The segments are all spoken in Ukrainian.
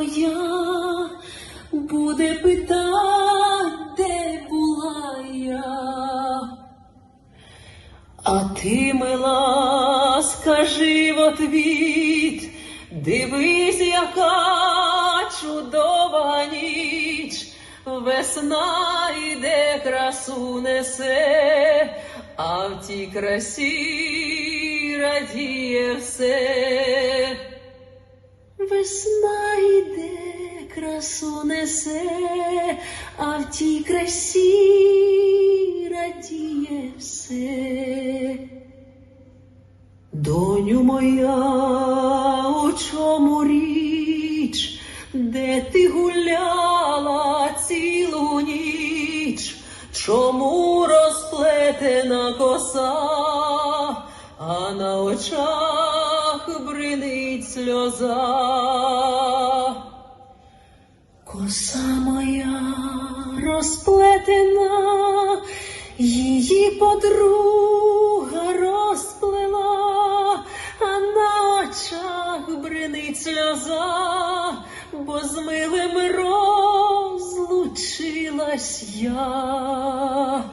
моя, буде питать, де була я. А ти, мила, скажи в отвіт, дивись, яка чудова ніч, весна йде, красу несе, а в тій красі радіє все. Весна йде, красу несе, а в тій красі радіє все. Доню моя, у чому річ, де ти гуляла цілу ніч? Чому розплетена коса, а на очах сльоза? Коса моя розплетена, її подруга розплела, а на очах бринить сльоза, бо з милим розлучилась я.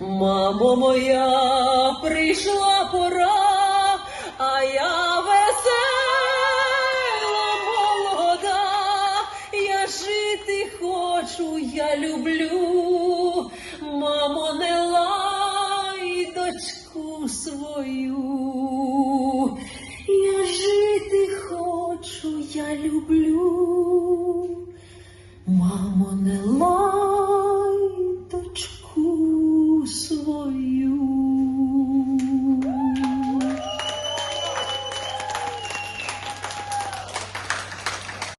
Мамо моя, прийшла пора, а я вашу я люблю, мамо, не лай дочку свою. Я жити хочу, я люблю, мамо, не лай дочку свою.